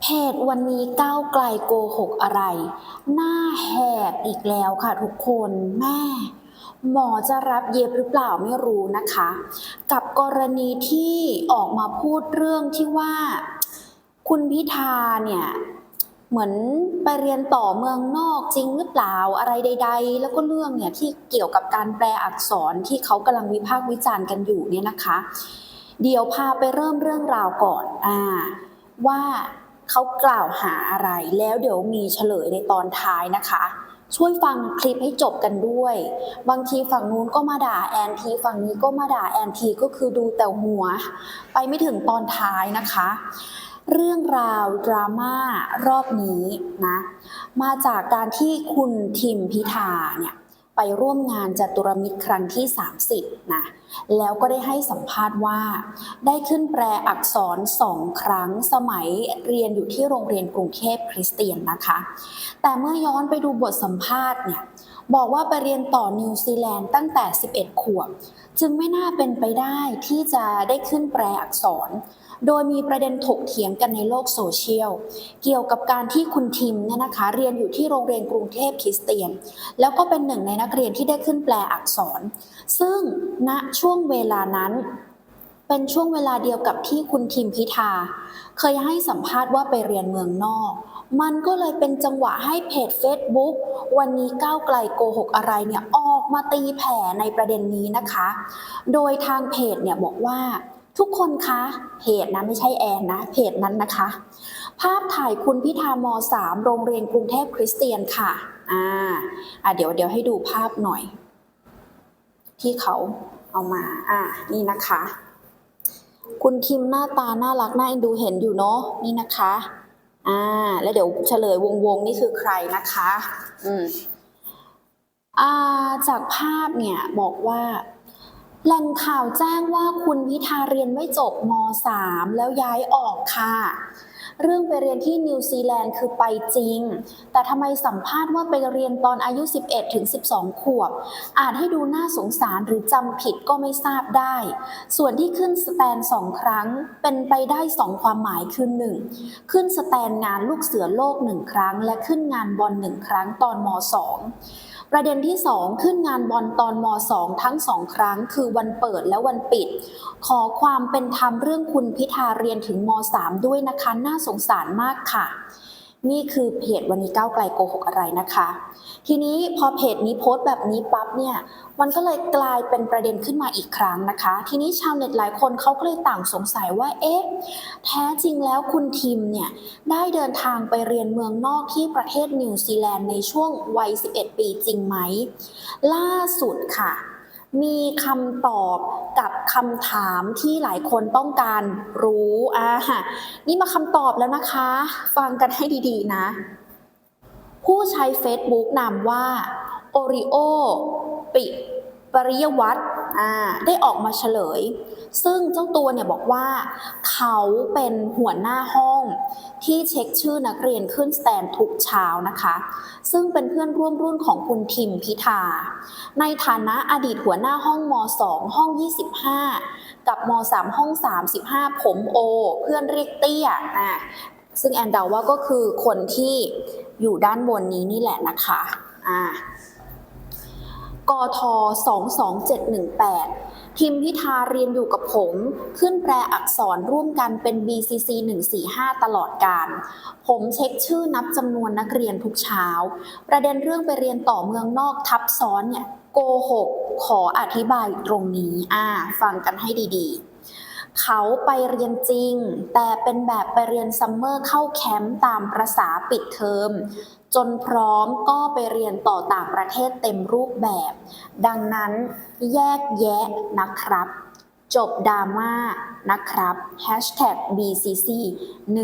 เพจวันนี้ก้าวไกลโกหกอะไร หน้าแหกอีกแล้วค่ะทุกคนแม่หมอจะรับเย็บหรือเปล่าไม่รู้นะคะ กับกรณีที่ออกมาพูดเรื่องที่ว่า คุณพิธาเนี่ย เหมือนไปเรียนต่อเมืองนอกจริงหรือเปล่าอะไรใด ๆ แล้วก็เรื่องเนี่ยที่เกี่ยวกับการแปลอักษรที่เขากำลังวิพากษ์วิจารณ์กันอยู่เนี่ยนะคะ เดี๋ยวพาไปเริ่มเรื่องราวก่อนอ่าว่า เขากล่าวหาอะไร แล้วเดี๋ยวมีเฉลยในตอนท้ายนะคะ ช่วยฟังคลิปให้จบกันด้วย บางทีฝั่งนู้นก็มาด่าแอนทีฝั่งนี้ก็มาด่าแอนทีก็คือดูแต่หัว ไปไม่ถึงตอนท้ายนะคะ เรื่องราวดราม่ารอบนี้นะ มาจากการที่คุณทิมพิธาเนี่ย ไปร่วมงานจตุรมิตรครั้งที่ 30 นะ แล้วก็ได้ให้สัมภาษณ์ว่า ได้ขึ้นแปลอักษรสองครั้งสมัยเรียนอยู่ที่โรงเรียนกรุงเทพคริสเตียนนะคะ แต่เมื่อย้อนไปดูบทสัมภาษณ์เนี่ย บอกว่าไปเรียนต่อนิวซีแลนด์ตั้งแต่ 11 ขวบ จึงไม่น่าเป็นไปได้ที่จะได้ขึ้นแปลอักษร โดยมีประเด็นถกเถียงกันในโลกโซเชียล เกี่ยวกับการที่คุณทิมเนี่ยนะคะ เรียนอยู่ที่โรงเรียนกรุงเทพคริสเตียน แล้วก็เป็นหนึ่งในนักเรียนที่ได้ขึ้นแปลอักษร ซึ่งณช่วงเวลานั้น เป็นช่วงเวลาเดียวกับที่คุณทิมพิธา เคยให้สัมภาษณ์ว่าไปเรียนเมืองนอก มันก็เลยเป็นจังหวะให้เพจ Facebook วันนี้ก้าวไกลโกหกอะไรเนี่ยออกมาตีแผ่ในประเด็นนี้นะคะ โดยทางเพจเนี่ยบอกว่าทุกคนคะเพจนะไม่ใช่แอนนะเพจนั้นนะคะ ภาพถ่ายคุณพิธาม3โรงเรียนกรุงเทพคริสเตียนค่ะอ่าอะเดี๋ยวเดี๋ยวให้ดูภาพหน่อย ที่เขาเอามาอ่านี่นะคะ คุณทิมหน้าตาน่ารักน่าเอ็นดูเห็นอยู่เนาะนี่นะคะอ่าแล้วเดี๋ยวเฉลยวงวงนี่คือใครนะคะ อืมอ่าจากภาพเนี่ยบอกว่า แหล่งข่าวแจ้งว่าคุณพิธาเรียนไม่จบม .3 แล้วย้ายออกค่ะ เรื่องไปเรียนที่นิวซีแลนด์คือไปจริง แต่ทำไมสัมภาษณ์ว่าไปเรียนตอนอายุ 11 ถึง 12 ขวบ อาจให้ดูน่าสงสารหรือจำผิดก็ไม่ทราบได้ ส่วนที่ขึ้นสแตนสองครั้ง เป็นไปได้สองความหมายคือหนึ่งขึ้นสแตนงานลูกเสือโลกหนึ่งครั้ง และขึ้นงานบอลหนึ่งครั้งตอนม .2 ประเด็นที่ 2 ขึ้นงานบอลตอนม .2 ทั้งสองครั้งคือวันเปิดและวันปิด ขอความเป็นธรรมเรื่องคุณพิธาเรียนถึงม .3 ด้วยนะคะ น่าสงสารมากค่ะ นี่คือเพจวันนี้ก้าวไกลโกหกอะไรนะคะ ทีนี้พอเพจนี้โพสต์แบบนี้ปั๊บเนี่ย มันก็เลยกลายเป็นประเด็นขึ้นมาอีกครั้งนะคะ ทีนี้ชาวเน็ตหลายคนเขาก็เลยต่างสงสัยว่า เอ๊ะ แท้จริงแล้วคุณทิมเนี่ย ได้เดินทางไปเรียนเมืองนอกที่ประเทศนิวซีแลนด์ในช่วงวัย 11 ปีจริงไหม ล่าสุดค่ะ มีคำตอบกับคำถามที่หลายคนต้องการรู้อ่านี่มาคำตอบแล้วนะคะ ฟังกันให้ดีๆนะ ผู้ใช้ Facebook นามว่าโอริโอปิปริยวัตร ได้ออกมาเฉลย ซึ่งเจ้าตัวเนี่ยบอกว่า เขาเป็นหัวหน้าห้องที่เช็คชื่อนักเรียนขึ้นสแตนทุกเช้านะคะ ซึ่งเป็นเพื่อนร่วมรุ่นของคุณทิมพิธา ในฐานะอดีตหัวหน้าห้องม 2 ห้อง 25 กับม 3 ห้อง 35 ผมโอ เพื่อนเรียกเตี้ยอะซึ่งแอนเดาว่าก็คือคนที่อยู่ด้านบนนี้นี่แหละนะคะอ่า กท22718 ทิมพิธาเรียนอยู่กับผม ขึ้นแปลอักษรร่วมกันเป็น BCC 145 ตลอดการ ผมเช็คชื่อนับจำนวนนักเรียนทุกเช้า ประเด็นเรื่องไปเรียนต่อเมืองนอกทับซ้อนเนี่ยโกหกขออธิบายตรงนี้อ่าฟังกันให้ดีๆ เขาไปเรียนจริง แต่เป็นแบบไปเรียนซัมเมอร์เข้าแคมป์ตามประษาปิดเทอม จนพร้อมก็ไปเรียนต่อต่างประเทศเต็มรูปแบบ ดังนั้นแยกแยะนะครับ จบดราม่านะครับ BCC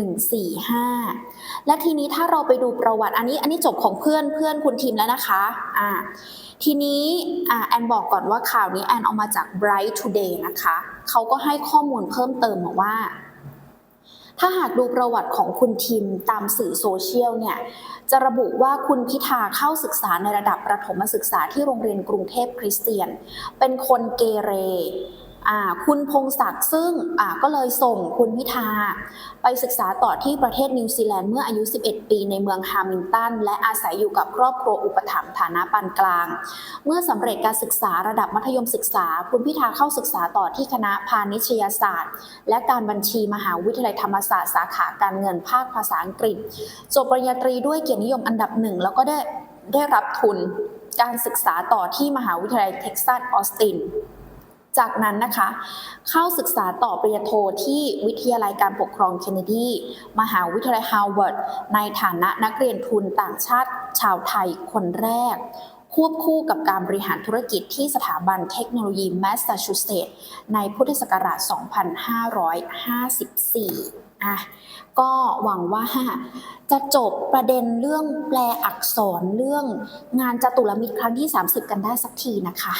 145 และทีนี้ถ้าเราไปดูประวัติอันนี้ อันนี้จบของเพื่อนเพื่อนคุณทีมแล้วนะคะอ่าทีนี้อ่าแอนบอกก่อนว่าข่าวนี้แอนเอามาจาก Bright Today นะคะ เขาก็ให้ข้อมูลเพิ่มเติมบอกว่า ถ้าหากดูประวัติของคุณทิมตามสื่อโซเชียลเนี่ยจะระบุว่าคุณพิธาเข้าศึกษาในระดับประถมศึกษาที่โรงเรียนกรุงเทพคริสเตียน เป็นคนเกเร คุณพงศักดิ์ซึ่งก็เลยส่งคุณพิธา ไปศึกษาต่อที่ประเทศนิวซีแลนด์เมื่ออายุ 11 ปีในเมืองฮามิลตัน และอาศัยอยู่กับครอบครัวอุปถัมภ์ฐานะปานกลาง เมื่อสำเร็จการศึกษาระดับมัธยมศึกษา คุณพิธาเข้าศึกษาต่อที่คณะพาณิชยศาสตร์ และการบัญชีมหาวิทยาลัยธรรมศาสตร์สาขาการเงินภาคภาษาอังกฤษ จบปริญญาตรีด้วยเกียรตินิยมอันดับหนึ่งแล้วก็ได้ได้รับทุนการศึกษาต่อที่มหาวิทยาลัยเท็กซัสออสติน จากนั้นนะคะ เข้าศึกษาต่อปริญญาโทที่วิทยาลัยการปกครองเคนเนดี มหาวิทยาลัยฮาร์วาร์ด ในฐานะนักเรียนทุนต่างชาติชาวไทยคนแรก ควบคู่กับการบริหารธุรกิจที่สถาบันเทคโนโลยีแมสซาชูเซตส์ในพุทธศักราช 2554อะก็หวังว่าจะจบประเด็นเรื่องแปลอักษรเรื่องงานจตุรมิตรครั้งที่ 30 กันได้สักทีนะคะ